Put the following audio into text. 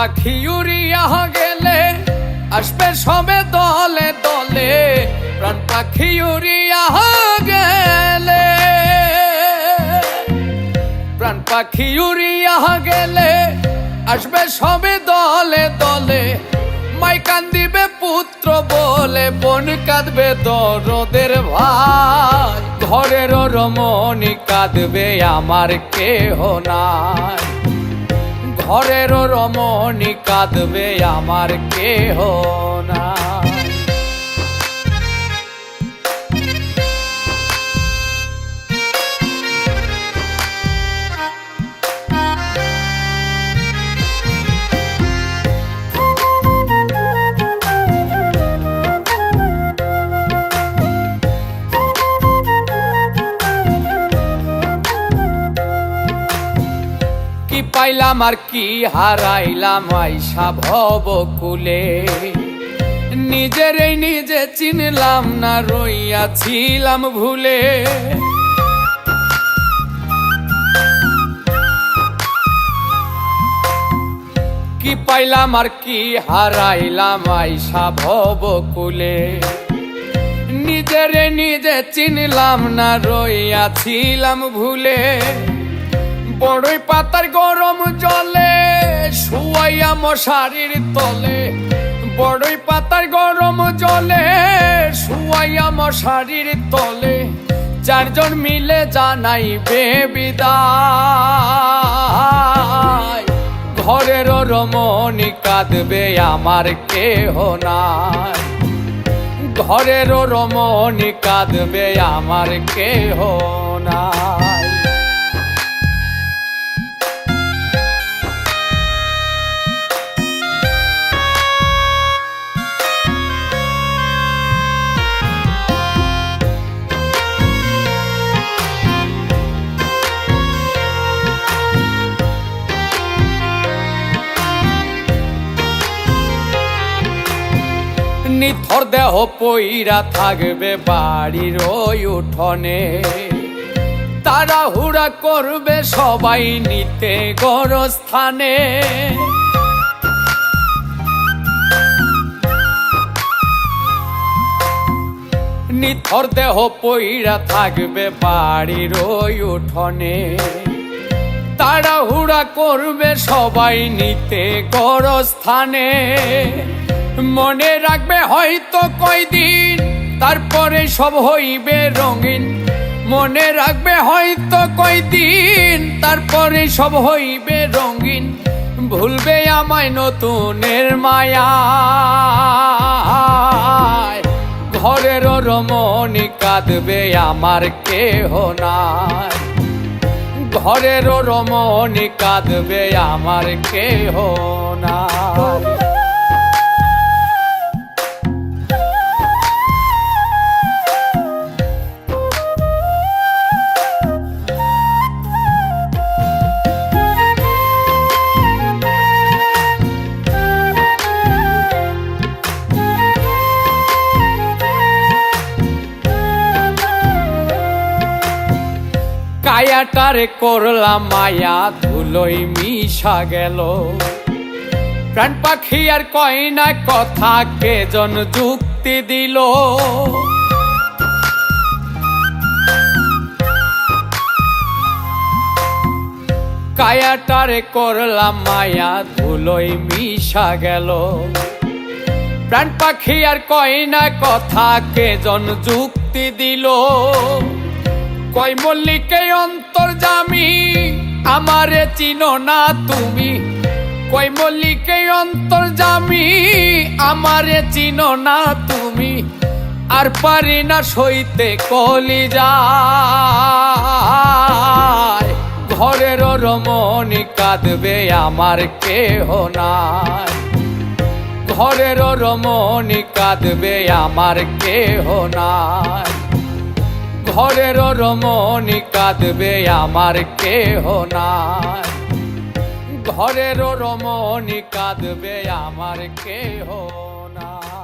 পাখি উড়িয়া গেলে, আসবে সবে দলে দলে। প্রাণ পাখি উড়িয়া গেলে। প্রাণ পাখি উড়িয়া গেলে, আসবে সবে দলে দলে। মাই কান্দিবে পুত্র বলে, বোন কাঁদবে দরদের ভাই। ঘরের রমণী কাঁদবে আমার কেহ নাই। ঘরের রমণী কাঁদবে আমার কেহ নাই পাইলাম আর কি হারাইলাম আইসা ভব কুলে নিজের এই নিজে চিনলাম না রইয়াছিলাম ভুলে। কি পাইলাম আর কি হারাইলাম আইসা ভব কুলে নিজের নিজে চিনলাম না রইয়াছিলাম ভুলে। বড়ই পাতার গরম জলে, শুয়াইয়া মশারির তলে। বড়ই পাতার গরম জলে, শুয়াইয়া মশারির তলে। চারজন মিলে জানাই বিদায়। ঘরের রমণী কাঁদবে আমার কেহ নাই। ঘরের রমণী কাঁদবে আমার কেহ নিথর দেহ পইরা থাকবে বাড়ির ওই উঠোনে। তারা হুড়া করবে সবাই নিতে গরস্থানে। নিথর দেহ পইরা থাকবে বাড়ির ওই উঠোনে। তারা হুড়া করবে সবাই নিতে গরস্থানে। মনে রাখবে হয়তো কয়দিন, তারপরে সব হইবে রঙিন। মনে রাখবে হয়তো কয়দিন, তারপরে সব হইবে রঙিন। ভুলবে আমায় নতুনের মায়া ঘরের রমণী কাঁদবে আমার কেহ নাই। ঘরের রমণী কাঁদবে আমার কেহ নাই। কায়াটারে করলাম মায়া, ধুলোই মিশা গেল। প্রাণ পাখি আর কয় না কথা কে জন যুক্তি দিল। কায়াটারে করলাম মায়া, ধুলোই মিশা গেল। প্রাণ পাখি আর কয় না কথা কে জন যুক্তি দিল। কয় মল্লিকে অন্তর জামি, আমারে চিনো না তুমি। কয় মল্লিকে অন্তর জামি, আমারে চিনো না তুমি। আর পারি না সইতে কলি যায় ঘরের রমণী কাঁদবে আমার কেহ নাই। ঘরের রমণী কাঁদবে আমার কেহ নাই। ঘরের রমণী কাঁদবে আমার কেহ নাই। ঘরের রমণী কাঁদবে আমার কেহ নাই।